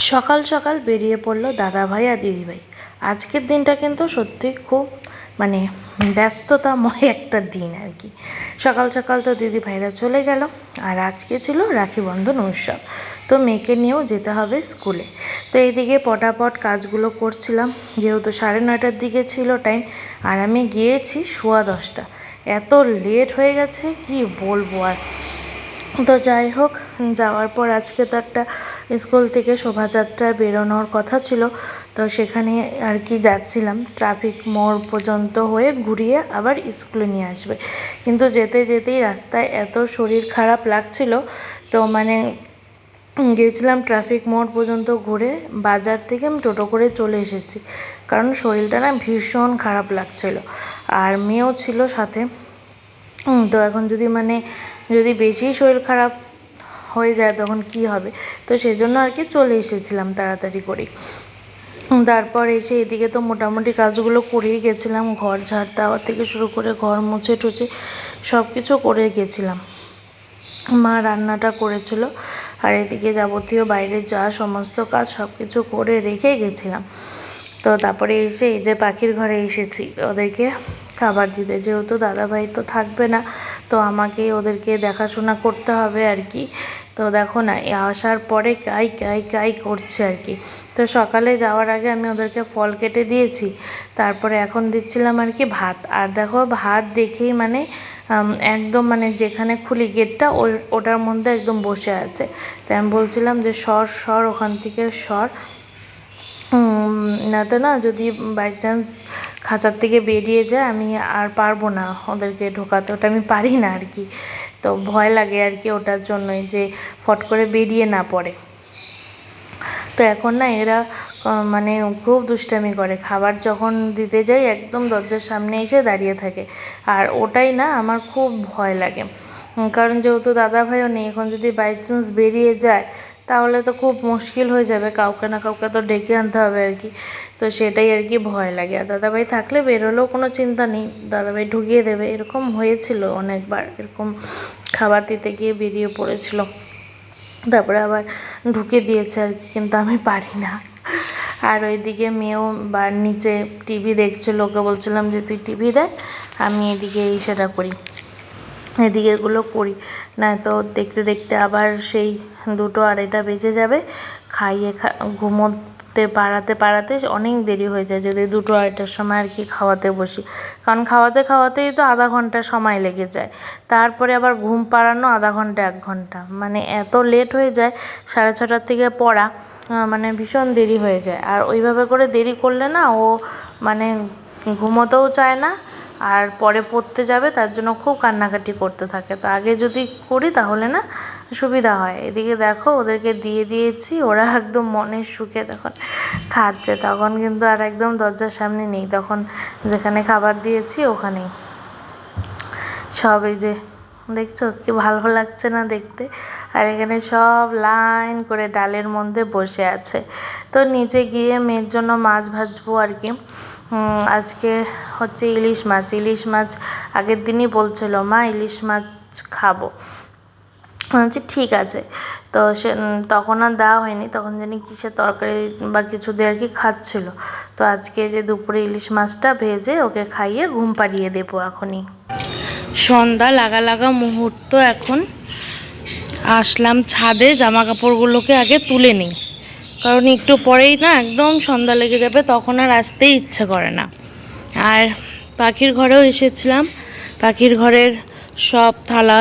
সকাল সকাল বেরিয়ে পড়ল দাদাভাই আর দিদিভাই। আজকের দিনটা কিন্তু সত্যি খুব মানে ব্যস্ততাময় একটা দিন আর কি। সকাল সকাল তো দিদি ভাইরা চলে গেল আর আজকে ছিল রাখি বন্ধন উৎসব। তো মেয়েকে নিয়েও যেতে হবে স্কুলে। তো এইদিকে পটাপট কাজগুলো করছিলাম। যেহেতু সাড়ে নয়টার দিকে ছিল টাইম আর আমি গিয়েছি সোয়া দশটা। এত লেট হয়ে গেছে, কি বলব আর? তো যাই হোক, যাওয়ার পর আজকে তো একটা স্কুল থেকে শোভাযাত্রায় বেরোনোর কথা ছিল। তো সেখানে আর কি যাচ্ছিলাম। ট্রাফিক মোড় পর্যন্ত হয়ে ঘুরিয়ে আবার স্কুলে নিয়ে আসবে। কিন্তু যেতে যেতেই রাস্তায় এত শরীর খারাপ লাগছিল। তো মানে গিয়েছিলাম ট্রাফিক মোড় পর্যন্ত ঘুরে বাজার থেকে আমি টোটো করে চলে এসেছি। কারণ শরীরটা না ভীষণ খারাপ লাগছিল। আর মেয়েও ছিল সাথে। তো এখন যদি মানে যদি বেশি শরীর খারাপ হয়ে যায় তখন কি হবে? তো সেজন্য আর কি চলে এসেছিলাম তাড়াতাড়ি করে তারপর এসে এদিকে তো মোটামুটি কাজগুলো করেই গেছিলাম, ঘর ঝাড় দেওয়া থেকে শুরু করে ঘর মুছে টুছে সব কিছু করে গেছিলাম। মা রান্নাটা করেছিল আর এদিকে যাবতীয় বাইরের যা সমস্ত কাজ সব কিছু করে রেখে গেছিলাম। তো তারপরে এসে এই যে পাখির ঘরে এসেছি, ওদেরকে খাবার দিতে। যেহেতু দাদাভাই তো থাকবে না, তো আমাকেই ওদেরকে দেখাশোনা করতে হবে আর কি। তো দেখো না আসার পরে কাই কাই কাই করছে আর কি। তো সকালে যাওয়ার আগে আমি ওদেরকে ফল কেটে দিয়েছি, তারপরে এখন দিচ্ছিলাম আর কি ভাত। আর দেখো, ভাত দেখেই মানে একদম মানে যেখানে খুলি গেটটা ওটার মধ্যে একদম বসে আছে। তাই আমি বলছিলাম যে সর সর, ওখান থেকে সর। তো না যদি বাই চান্স খাঁচার থেকে বেরিয়ে যায়, আমি আর পারব না ওদেরকে ঢোকাতে। ওটা আমি পারি না আর কি। তো ভয় লাগে আর কি ওটার জন্যই যে ফট করে বেরিয়ে না পড়ে। তো এখন না এরা মানে খুব দুষ্টামি করে। খাবার যখন দিতে যাই, একদম দরজার সামনে এসে দাঁড়িয়ে থাকে। আর ওটাই না আমার খুব ভয় লাগে। কারণ যেহেতু দাদা ভাইও নেই, এখন যদি বাই চান্স বেরিয়ে যায় তাহলে তো খুব মুশকিল হয়ে যাবে। কাউকে না কাউকে তো ডেকে আনতে হবে আর কি। তো সেটাই আর কি ভয় লাগে। আর দাদাভাই থাকলে বেরোলেও কোনো চিন্তা নেই। দাদাভাই ঢুকিয়ে দেবে। এরকম হয়েছিল অনেকবার। এরকম খাবার দিতে গিয়ে বেরিয়ে পড়েছিল। তারপরে আবার ঢুকে দিয়েছে আর কি। কিন্তু আমি পারি না। আর ওইদিকে মেয়েও বা নিচে টিভি দেখছিল। ওকে বলছিলাম যে, তুই টিভি দেখ, আমি এদিকে এই সেটা করি। এদিকে এগুলো করি। না তো দেখতে দেখতে আবার সেই দুটো আড়াইটা বেজে যাবে। খাইয়ে খা, ঘুমোতে পাড়াতে পাড়াতে অনেক দেরি হয়ে যায় যদি দুটো আড়াইটার সময় আর কি খাওয়াতে বসি। কারণ খাওয়াতে খাওয়াতেই তো আধা ঘণ্টা সময় লেগে যায়। তারপরে আবার ঘুম পাড়ানো আধা ঘণ্টা, এক ঘণ্টা। মানে এত লেট হয়ে যায়, সাড়ে ছটার থেকে পড়া মানে ভীষণ দেরি হয়ে যায়। আর ওইভাবে করে দেরি করলে না ও মানে ঘুমোতেও চায় না আর পরে পড়তে যাবে, তার জন্য খুব কান্নাকাটি করতে থাকে। তো আগে যদি করি তাহলে না সুবিধা হয়। এদিকে দেখো, ওদেরকে দিয়ে দিয়েছি, ওরা একদম মনের সুখে তখন খাচ্ছে। তখন কিন্তু আর একদম দরজার সামনে নেই। তখন যেখানে খাবার দিয়েছি, ওখানেই। সব এই যে, দেখছ? কি ভালো লাগছে না দেখতে? আর এখানে সব লাইন করে ডালের মধ্যে বসে আছে। তো নিচে গিয়ে মেয়ের জন্য মাছ ভাজবো আর কি। আজকে হচ্ছে ইলিশ মাছ। ইলিশ মাছ আগের দিনই বলছিল, মা, ইলিশ মাছ খাব। বলছি ঠিক আছে। তো সে তখন আর দেওয়া হয়নি। তখন জানি কিসের তরকারি বা কিছু দিয়ে আর কি খাচ্ছিল। তো আজকে যে দুপুরে ইলিশ মাছটা ভেজে ওকে খাইয়ে ঘুম পাড়িয়ে দেবো এখনই। সন্ধ্যা লাগা লাগা মুহূর্ত এখন। আসলাম ছাদে জামা কাপড়গুলোকে আগে তুলে নিই। কারণ একটু পরেই না একদম সন্ধ্যা লেগে যাবে, তখন আর আসতেই ইচ্ছে করে না। আর পাখির ঘরেও এসেছিলাম। পাখির ঘরের সব থালা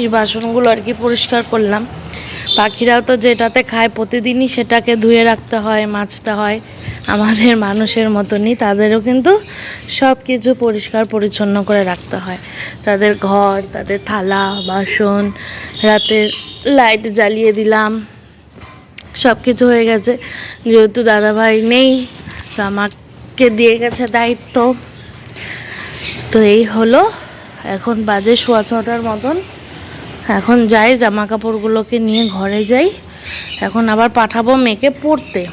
এই বাসনগুলো আর কি পরিষ্কার করলাম। পাখিরাও তো যেটাতে খায় প্রতিদিনই সেটাকে ধুয়ে রাখতে হয় মাছতে হয়। আমাদের মানুষের মতনই, তাদেরও কিন্তু সব কিছু পরিষ্কার পরিচ্ছন্ন করে রাখতে হয়। তাদের ঘর, তাদের থালা, বাসন, রাতে লাইট জ্বালিয়ে দিলাম। সব কিছু হয়ে গেছে। যেহেতু দাদাভাই নেই, তো আমাকে দিয়ে গেছে দায়িত্ব। তো এই হলো, এখন বাজে সোয়া ছটার মতন। এখন যাই জামা কাপড়গুলোকে নিয়ে ঘরে যাই। এখন আবার পাঠাবো মেয়েকে পড়তে।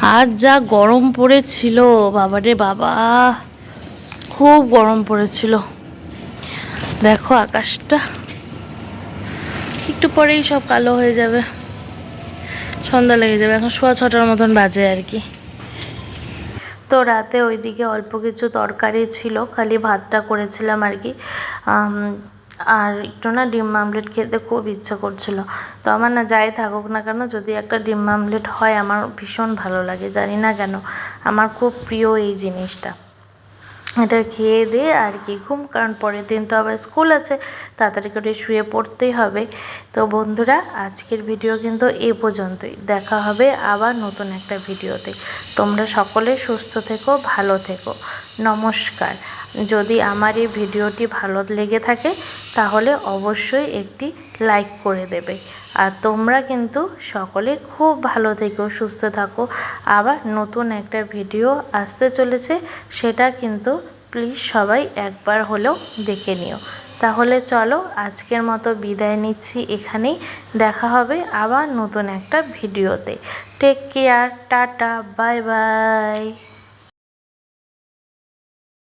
আর যা গরম পড়েছিল, বাবারে বাবা। খুব গরম পড়েছিল। দেখো আকাশটা। একটু পরেই সব কালো হয়ে যাবে। সন্ধ্যা লেগে যাবে। এখন সোয়া ছটার মতন বাজে আর কি। তো রাতে ওইদিকে অল্প কিছু তরকারি ছিল, খালি ভাতটা করেছিলাম আর কি। আর একটু না ডিম আমলেট খেতে খুব ইচ্ছা করছিল। তো আমার না যাই থাকুক না কেন, যদি একটা ডিম আমলেট হয়, আমার ভীষণ ভালো লাগে, জানি না কেন। আমার খুব প্রিয় এই জিনিসটা। এটা খেয়ে দিয়ে আর কি ঘুম, কারণ পরের দিন তো আবার স্কুল আছে, তাড়াতাড়ি করে শুয়ে পড়তেই হবে। তো বন্ধুরা, আজকের ভিডিও কিন্তু এ পর্যন্তই। দেখা হবে আবার নতুন একটা ভিডিওতে। তোমরা সকলে সুস্থ থেকো, ভালো থেকো। নমস্কার। যদি আমার এই ভিডিওটি ভালো লেগে থাকে তাহলে অবশ্যই একটি লাইক করে দেবে। আর তোমরা কিন্তু সকলে খুব ভালো থেকো, সুস্থ থাকো। আবার নতুন একটা ভিডিও আসতে চলেছে, সেটা কিন্তু প্লিজ সবাই একবার হলেও দেখে নিও। তাহলে চলো আজকের মতো বিদায় নিচ্ছি এখানেই। দেখা হবে আবার নতুন একটা ভিডিওতে take care tata bye bye